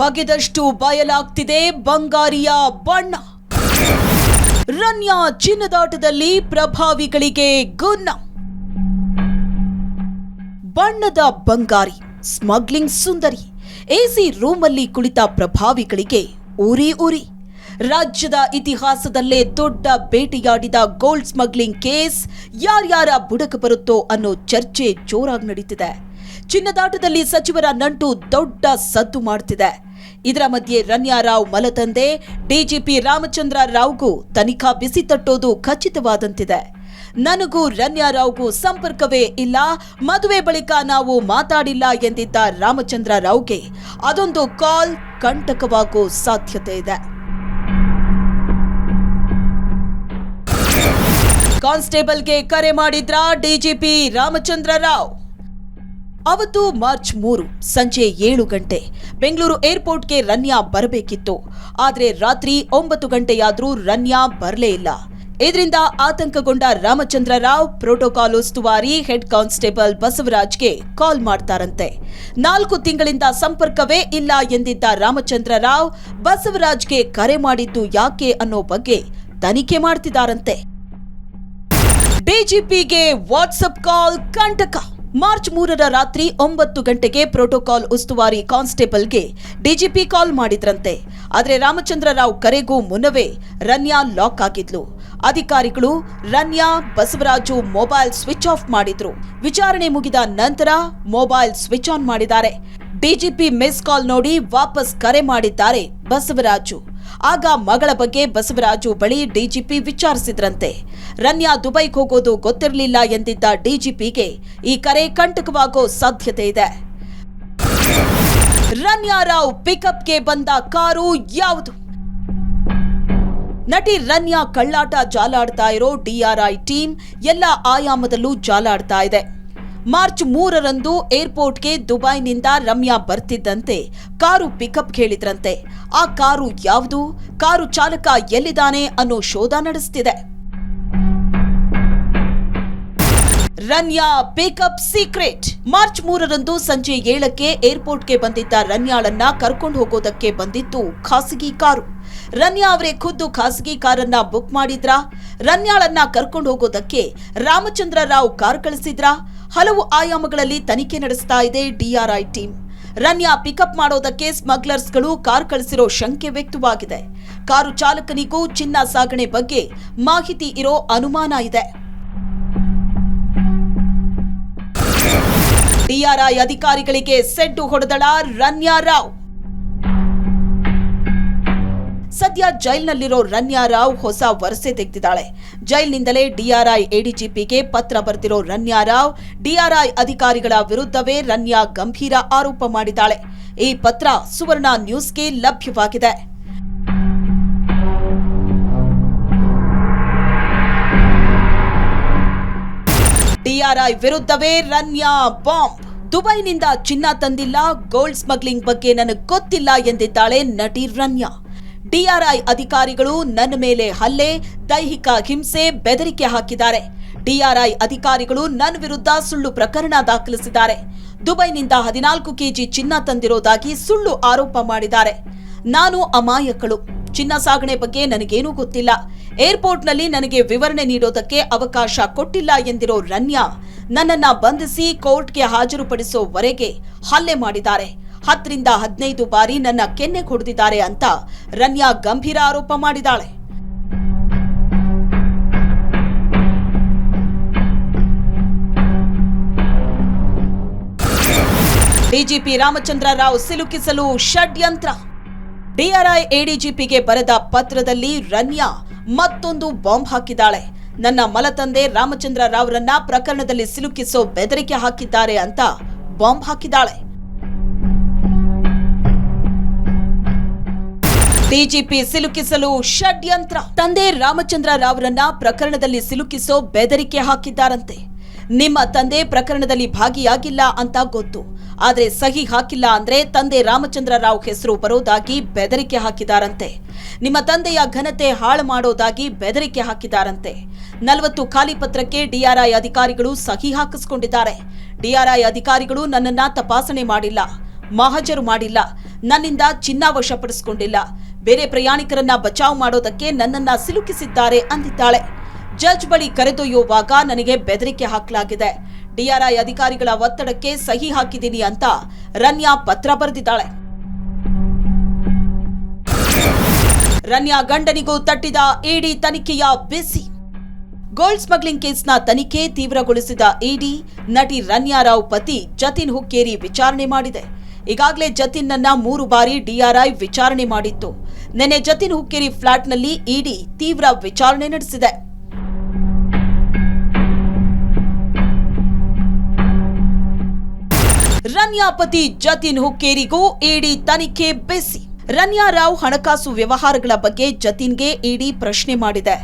ಬಗೆದಷ್ಟು ಬಯಲಾಗ್ತಿದೆ ಬಂಗಾರಿಯ ಬಣ್ಣ. ರನ್ಯಾ ಚಿನ್ನದಾಟದಲ್ಲಿ ಪ್ರಭಾವಿಗಳಿಗೆ ಗುನ್ನ. ಬಣ್ಣದ ಬಂಗಾರಿ, ಸ್ಮಗ್ಲಿಂಗ್ ಸುಂದರಿ ಎಸಿ ರೂಮಲ್ಲಿ ಕುಳಿತ ಪ್ರಭಾವಿಗಳಿಗೆ ಉರಿ ಉರಿ. ರಾಜ್ಯದ ಇತಿಹಾಸದಲ್ಲೇ ದೊಡ್ಡ ಬೇಟೆಯಾಡಿದ ಗೋಲ್ಡ್ ಸ್ಮಗ್ಲಿಂಗ್ ಕೇಸ್ ಯಾರ್ಯಾರ ಬುಡಕ ಬರುತ್ತೋ ಅನ್ನೋ ಚರ್ಚೆ ಜೋರಾಗಿ ನಡೀತಿದೆ. ಚಿನ್ನದಾಟದಲ್ಲಿ ಸಚಿವರ ನಂಟು ದೊಡ್ಡ ಸದ್ದು ಮಾಡ್ತಿದೆ. ಇದರ ಮಧ್ಯೆ ರನ್ಯಾ ರಾವ್ ಮಲತಂದೆ, ಡಿಜಿಪಿ ರಾಮಚಂದ್ರ ರಾವ್ಗೂ ತನಿಖಾ ಬಿಸಿ ತಟ್ಟೋದು ಖಚಿತವಾದಂತಿದೆ. ನನಗೂ ರನ್ಯಾ ರಾವ್ಗೂ ಸಂಪರ್ಕವೇ ಇಲ್ಲ, ಮದುವೆ ಬಳಿಕ ನಾವು ಮಾತಾಡಿಲ್ಲ ಎಂದಿದ್ದ ರಾಮಚಂದ್ರ ರಾವ್ಗೆ ಅದೊಂದು ಕಾಲ್ ಕಂಟಕವಾಗೋ ಸಾಧ್ಯತೆ ಇದೆ. ಕಾನ್ಸ್ಟೇಬಲ್ಗೆ ಕರೆ ಮಾಡಿದ್ರ ಡಿಜಿಪಿ ರಾಮಚಂದ್ರ ರಾವ್? ಅವತ್ತು ಮಾರ್ಚ್ ಮೂರು, ಸಂಜೆ ಏಳು ಗಂಟೆ ಬೆಂಗಳೂರು ಏರ್ಪೋರ್ಟ್ಗೆ ರನ್ಯಾ ಬರಬೇಕಿತ್ತು. ಆದರೆ ರಾತ್ರಿ ಒಂಬತ್ತು ಗಂಟೆಯಾದರೂ ರನ್ಯಾ ಬರಲೇ ಇಲ್ಲ. ಇದರಿಂದ ಆತಂಕಗೊಂಡ ರಾಮಚಂದ್ರ ರಾವ್ ಪ್ರೋಟೋಕಾಲ್ ಉಸ್ತುವಾರಿ, ಹೆಡ್ ಕಾನ್ಸ್ಟೇಬಲ್ ಬಸವರಾಜ್ಗೆ ಕಾಲ್ ಮಾಡ್ತಾರಂತೆ. ನಾಲ್ಕು ತಿಂಗಳಿಂದ ಸಂಪರ್ಕವೇ ಇಲ್ಲ ಎಂದಿದ್ದ ರಾಮಚಂದ್ರ ರಾವ್ ಬಸವರಾಜ್ಗೆ ಕರೆ ಮಾಡಿದ್ದು ಯಾಕೆ ಅನ್ನೋ ಬಗ್ಗೆ ತನಿಖೆ ಮಾಡ್ತಿದ್ದಾರಂತೆ ಡಿಜಿಪಿಗೆ ವಾಟ್ಸಪ್ ಕಾಲ್ ಕಂಟಕ. ಮಾರ್ಚ್ ಮೂರರ ರಾತ್ರಿ ಒಂಬತ್ತು ಗಂಟೆಗೆ ಪ್ರೋಟೋಕಾಲ್ ಉಸ್ತುವಾರಿ ಕಾನ್ಸ್ಟೇಬಲ್ಗೆ ಡಿಜಿಪಿ ಕಾಲ್ ಮಾಡಿದ್ರಂತೆ. ಆದರೆ ರಾಮಚಂದ್ರ ರಾವ್ ಕರೆಗೂ ಮುನ್ನವೇ ರನ್ಯಾ ಲಾಕ್ ಆಗಿದ್ಲು. ಅಧಿಕಾರಿಗಳು Ranya, Basavaraju mobile switch off ಮಾಡಿದ್ರು. ವಿಚಾರಣೆ ಮುಗಿದ ನಂತರ ಮೊಬೈಲ್ ಸ್ವಿಚ್ ಆನ್ ಮಾಡಿದ್ದಾರೆ. ಡಿಜಿಪಿ ಮಿಸ್ ಕಾಲ್ ನೋಡಿ ವಾಪಸ್ ಕರೆ ಮಾಡಿದ್ದಾರೆ ಬಸವರಾಜು. ಆಗ ಮಗಳ ಬಗ್ಗೆ ಬಸವರಾಜು ಬಳಿ ಡಿಜಿಪಿ ವಿಚಾರಿಸಿದ್ರಂತೆ. ರನ್ಯಾ ದುಬೈಗೆ ಹೋಗೋದು ಗೊತ್ತಿರಲಿಲ್ಲ ಎಂದಿದ್ದ ಡಿಜಿಪಿಗೆ ಈ ಕರೆ ಕಂಟಕವಾಗೋ ಸಾಧ್ಯತೆ ಇದೆ. ರನ್ಯಾ ರಾವ್ ಪಿಕಪ್ಗೆ ಬಂದ ಕಾರು ಯಾವುದು? ನಟಿ ರನ್ಯಾ ಕಳ್ಳಾಟ ಜಾಲಾಡ್ತಾ ಇರೋ ಡಿಆರ್ಐ ಟೀಮ್ ಎಲ್ಲ ಆಯಾಮದಲ್ಲೂ ಜಾಲಾಡ್ತಾ ಇದೆ. ಮಾರ್ಚ್ ಮೂರರಂದು ಏರ್ಪೋರ್ಟ್ಗೆ ದುಬೈನಿಂದ ರಮ್ಯಾ ಬರ್ತಿದ್ದಂತೆ ಕಾರು ಪಿಕಪ್ ಹೇಳಿದ್ರಂತೆ ಆ ಕಾರು ಯಾವುದು? ಕಾರು ಚಾಲಕ ಎಲ್ಲಿದ್ದಾನೆ ಅನ್ನೋ ಶೋಧ ನಡೆಸ್ತಿದೆ. Ranya pickup secret. ಮಾರ್ಚ್ ಮೂರರಂದು ಸಂಜೆ ಏಳಕ್ಕೆ ಏರ್ಪೋರ್ಟ್ಗೆ ಬಂದಿದ್ದ ರನ್ಯಾಳನ್ನ ಕರ್ಕೊಂಡು ಹೋಗೋದಕ್ಕೆ ಬಂದಿತ್ತು ಖಾಸಗಿ ಕಾರು. ರನ್ಯಾ ಅವರೇ ಖುದ್ದು ಖಾಸಗಿ ಕಾರನ್ನ ಬುಕ್ ಮಾಡಿದ್ರಾ? ರನ್ಯಾಳನ್ನ ಕರ್ಕೊಂಡು ಹೋಗೋದಕ್ಕೆ ರಾಮಚಂದ್ರ ರಾವ್ ಕಾರ್ ಕಳಿಸಿದ್ರಾ? ಹಲವು ಆಯಾಮಗಳಲ್ಲಿ ತನಿಖೆ ನಡೆಸ್ತಾ ಇದೆ ಡಿಆರ್ಐ ಟೀಮ್. ರನ್ಯಾ ಪಿಕಪ್ ಮಾಡೋದಕ್ಕೆ ಸ್ಮಗ್ಲರ್ಸ್ಗಳು ಕಾರ್ ಕಳಿಸಿರೋ ಶಂಕೆ ವ್ಯಕ್ತವಾಗಿದೆ. ಕಾರು ಚಾಲಕನಿಗೂ ಚಿನ್ನ ಸಾಗಣೆ ಬಗ್ಗೆ ಮಾಹಿತಿ ಇರೋ ಅನುಮಾನ ಇದೆ. ಡಿಆರ್ಐ ಅಧಿಕಾರಿಗಳಿಗೆ ಸೆಡ್ಡು ಹೊಡೆದಳ ರನ್ಯಾ ರಾವ್. ಸದ್ಯ ಜೈಲ್ನಲ್ಲಿರೋ ರನ್ಯಾ ರಾವ್ ಹೊಸ ವರಸೆ ತೆಗೆದಿದ್ದಾಳೆ. ಜೈಲ್ನಿಂದಲೇ ಡಿಆರ್ಐ ಎಡಿಜಿಪಿಗೆ ಪತ್ರ ಬರೆದಿರೋ ರನ್ಯಾ ರಾವ್ ಡಿಆರ್ಐ ಅಧಿಕಾರಿಗಳ ವಿರುದ್ಧವೇ ರನ್ಯಾ ಗಂಭೀರ ಆರೋಪ ಮಾಡಿದ್ದಾಳೆ. ಈ ಪತ್ರ ಸುವರ್ಣ ನ್ಯೂಸ್ಗೆ ಲಭ್ಯವಾಗಿದೆ. ಡಿಆರ್ಐ ವಿರುದ್ಧವೇ ರನ್ಯಾ ಬಾಂಬ್. ದುಬೈನಿಂದ ಚಿನ್ನ ತಂದಿಲ್ಲ, ಗೋಲ್ಡ್ ಸ್ಮಗ್ಲಿಂಗ್ ಬಗ್ಗೆ ನನಗೆ ಗೊತ್ತಿಲ್ಲ ಎಂದಿದ್ದಾಳೆ ನಟಿ ರನ್ಯಾ. ಡಿಆರ್ಐ ಅಧಿಕಾರಿಗಳು ನನ್ನ ಮೇಲೆ ಹಲ್ಲೆ, ದೈಹಿಕ ಹಿಂಸೆ, ಬೆದರಿಕೆ ಹಾಕಿದ್ದಾರೆ. ಡಿಆರ್ಐ ಅಧಿಕಾರಿಗಳು ನನ್ನ ವಿರುದ್ಧ ಸುಳ್ಳು ಪ್ರಕರಣ ದಾಖಲಿಸಿದ್ದಾರೆ. ದುಬೈನಿಂದ ಹದಿನಾಲ್ಕು ಕೆಜಿ ಚಿನ್ನ ತಂದಿರೋದಾಗಿ ಸುಳ್ಳು ಆರೋಪ ಮಾಡಿದ್ದಾರೆ. ನಾನು ಅಮಾಯಕಳು. ಚಿನ್ನ ಸಾಗಣೆ ಬಗ್ಗೆ ನನಗೇನೂ ಗೊತ್ತಿಲ್ಲ. ಏರ್ಪೋರ್ಟ್ನಲ್ಲಿ ನನಗೆ ವಿವರಣೆ ನೀಡೋದಕ್ಕೆ ಅವಕಾಶ ಕೊಟ್ಟಿಲ್ಲ ಎಂದಿರೋ ರನ್ಯಾ ನನ್ನನ್ನ ಬಂಧಿಸಿ ಕೋರ್ಟ್ಗೆ ಹಾಜರುಪಡಿಸೋವರೆಗೆ ಹಲ್ಲೆ ಮಾಡಿದ್ದಾರೆ. ಹತ್ತರಿಂದ ಹದಿನೈದು ಬಾರಿ ನನ್ನ ಕೆನ್ನೆ ಹೊಡೆದಿದ್ದಾರೆ ಅಂತ ರನ್ಯಾ ಗಂಭೀರ ಆರೋಪ ಮಾಡಿದ್ದಾಳೆ. ಡಿಜಿಪಿ ರಾಮಚಂದ್ರ ರಾವ್ ಸಿಲುಕಿಸಲು ಷಡ್ಯಂತ್ರ. ಡಿಆರ್ಐ ಎಡಿಜಿಪಿಗೆ ಬರೆದ ಪತ್ರದಲ್ಲಿ ರನ್ಯಾ ಮತ್ತೊಂದು ಬಾಂಬ್ ಹಾಕಿದ್ದಾಳೆ. ನನ್ನ ಮಲತಂದೆ ರಾಮಚಂದ್ರ ರಾವ್ರನ್ನ ಪ್ರಕರಣದಲ್ಲಿ ಸಿಲುಕಿಸೋ ಬೆದರಿಕೆ ಹಾಕಿದ್ದಾರೆ ಅಂತ ಬಾಂಬ್ ಹಾಕಿದ್ದಾಳೆ. ಡಿಜಿಪಿ ಸಿಲುಕಿಸಲು ಷಡ್ಯಂತ್ರ. ತಂದೆ ರಾಮಚಂದ್ರ ರಾವ್ರನ್ನ ಪ್ರಕರಣದಲ್ಲಿ ಸಿಲುಕಿಸೋ ಬೆದರಿಕೆ ಹಾಕಿದ್ದಾರಂತೆ. ನಿಮ್ಮ ತಂದೆ ಪ್ರಕರಣದಲ್ಲಿ ಭಾಗಿಯಾಗಿಲ್ಲ ಅಂತ ಗೊತ್ತು. ಆದರೆ ಸಹಿ ಹಾಕಿಲ್ಲ ಅಂದ್ರೆ ತಂದೆ ರಾಮಚಂದ್ರ ರಾವ್ ಹೆಸರು ಬರೋದಾಗಿ ಬೆದರಿಕೆ ಹಾಕಿದಾರಂತೆ. ನಿಮ್ಮ ತಂದೆಯ ಘನತೆ ಹಾಳು ಮಾಡೋದಾಗಿ ಬೆದರಿಕೆ ಹಾಕಿದಾರಂತೆ. ನಲವತ್ತು ಖಾಲಿ ಪತ್ರಕ್ಕೆ ಡಿಆರ್ಐ ಅಧಿಕಾರಿಗಳು ಸಹಿ ಹಾಕಿಸ್ಕೊಂಡಿದ್ದಾರೆ. ಡಿಆರ್ಐ ಅಧಿಕಾರಿಗಳು ನನ್ನನ್ನ ತಪಾಸಣೆ ಮಾಡಿಲ್ಲ, ಮಹಜರು ಮಾಡಿಲ್ಲ, ನನ್ನಿಂದ ಚಿನ್ನ ವಶಪಡಿಸಿಕೊಂಡಿಲ್ಲ ಬೇರೆ ಪ್ರಯಾಣಿಕರನ್ನ ಬಚಾವ್ ಮಾಡೋದಕ್ಕೆ ನನ್ನನ್ನ ಸಿಲುಕಿಸಿದ್ದಾರೆ ಅಂದಿದ್ದಾಳೆ. ಜಡ್ಜ್ ಬಳಿ ಕರೆದೊಯ್ಯುವಾಗ ನನಗೆ ಬೆದರಿಕೆ ಹಾಕಲಾಗಿದೆ. ಡಿಆರ್ಐ ಅಧಿಕಾರಿಗಳ ಒತ್ತಡಕ್ಕೆ ಸಹಿ ಹಾಕಿದ್ದೀನಿ ಅಂತ ರನ್ಯಾ ಪತ್ರ ಬರೆದಿದ್ದಾಳೆ. ರನ್ಯಾ ಗಂಡನಿಗೂ ತಟ್ಟಿದ ಇಡಿ ತನಿಖೆಯ ಬಿಸಿ. ಗೋಲ್ಡ್ ಸ್ಮಗ್ಲಿಂಗ್ ಕೇಸ್ನ ತನಿಖೆ ತೀವ್ರಗೊಳಿಸಿದ ಇಡಿ, ನಟಿ ರನ್ಯಾ ರಾವ್ ಪತಿ ಜತಿನ್ ಹುಕ್ಕೇರಿ ವಿಚಾರಣೆ ಮಾಡಿದೆ. ಈಗಾಗಲೇ ಜತಿನ್ನನ್ನ ಮೂರು ಬಾರಿ ಡಿಆರ್ಐ ವಿಚಾರಣೆ ಮಾಡಿತ್ತು. ನಿನ್ನೆ ಜತಿನ್ ಹುಕ್ಕೇರಿ ಫ್ಲಾಟ್ನಲ್ಲಿ ಇಡಿ ತೀವ್ರ ವಿಚಾರಣೆ ನಡೆಸಿದೆ. ರನ್ಯಾಪತಿ ಜತಿನ್ ಹುಕ್ಕೇರಿಗೂ ಇಡಿ ತನಿಖೆ ಬಿಸಿ. ರನ್ಯಾ ರಾವ್ ಹಣಕಾಸು ವ್ಯವಹಾರಗಳ ಬಗ್ಗೆ ಜತಿನ್ಗೆ ಇಡಿ ಪ್ರಶ್ನೆ ಮಾಡಿದೆ.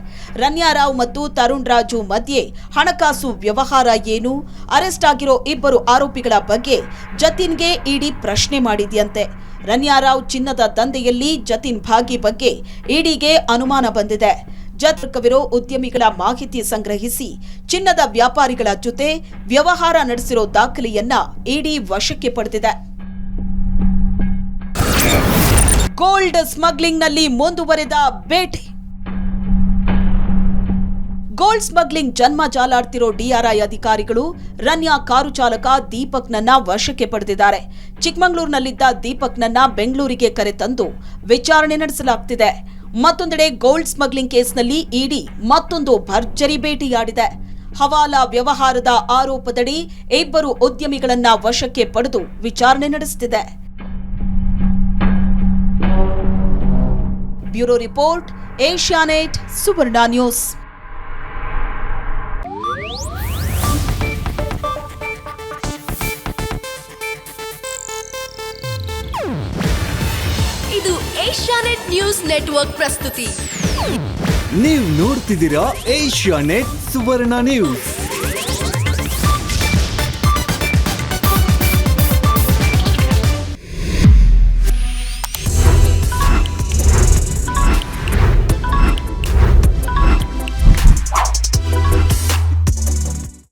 ರನ್ಯಾ ರಾವ್ ಮತ್ತು ತರುಣ್ ರಾಜು ಮಧ್ಯೆ ಹಣಕಾಸು ವ್ಯವಹಾರ ಏನು? ಅರೆಸ್ಟ್ ಆಗಿರೋ ಇಬ್ಬರು ಆರೋಪಿಗಳ ಬಗ್ಗೆ ಜತಿನ್ಗೆ ಇಡಿ ಪ್ರಶ್ನೆ ಮಾಡಿದೆಯಂತೆ. ರನ್ಯಾ ರಾವ್ ಚಿನ್ನದ ದಂಧೆಯಲ್ಲಿ ಜತಿನ್ ಭಾಗಿ ಬಗ್ಗೆ ಇಡಿಗೆ ಅನುಮಾನ ಬಂದಿದೆ. ಜತ್ರಕವಿರೋ ಉದ್ಯಮಿಗಳ ಮಾಹಿತಿ ಸಂಗ್ರಹಿಸಿ ಚಿನ್ನದ ವ್ಯಾಪಾರಿಗಳ ಜೊತೆ ವ್ಯವಹಾರ ನಡೆಸಿರೋ ದಾಖಲೆಯನ್ನ ಇಡಿ ವಶಕ್ಕೆ ಪಡೆದಿದೆ. ಗೋಲ್ಡ್ ಸ್ಮಗ್ಲಿಂಗ್ನಲ್ಲಿ ಮುಂದುವರೆದ ಬೇಟೆ ಗೋಲ್ಡ್ ಸ್ಮಗ್ಲಿಂಗ್ ಜನ್ಮ ಜಾಲಾಡ್ತಿರೋ ಡಿಆರ್ಐ ಅಧಿಕಾರಿಗಳು ರನ್ಯಾ ಕಾರು ಚಾಲಕ ದೀಪಕ್ನನ್ನ ವಶಕ್ಕೆ ಪಡೆದಿದ್ದಾರೆ. ಚಿಕ್ಕಮಗಳೂರಿನಲ್ಲಿದ್ದ ದೀಪಕ್ನನ್ನ ಬೆಂಗಳೂರಿಗೆ ಕರೆ ತಂದು ವಿಚಾರಣೆ ನಡೆಸಲಾಗ್ತಿದೆ. ಮತ್ತೊಂದೆಡೆ ಗೋಲ್ಡ್ ಸ್ಮಗ್ಲಿಂಗ್ ಕೇಸ್ನಲ್ಲಿ ಇಡಿ ಮತ್ತೊಂದು ಭರ್ಜರಿ ಭೇಟಿಯಾಡಿದೆ ಹವಾಲಾ ವ್ಯವಹಾರದ ಆರೋಪದಡಿ ಇಬ್ಬರು ಉದ್ಯಮಿಗಳನ್ನ ವಶಕ್ಕೆ ಪಡೆದು ವಿಚಾರಣೆ ನಡೆಸುತ್ತಿದೆ bureau report Asianet Suvarna news. ಇದು ಏಷ್ಯಾನೆಟ್ ನ್ಯೂಸ್ ನೆಟ್ವರ್ಕ್ ಪ್ರಸ್ತುತಿ. ನೀವು ನೋಡ್ತಿದ್ದೀರಾ ಏಷ್ಯಾ ನೆಟ್ ಸುವರ್ಣ ನ್ಯೂಸ್.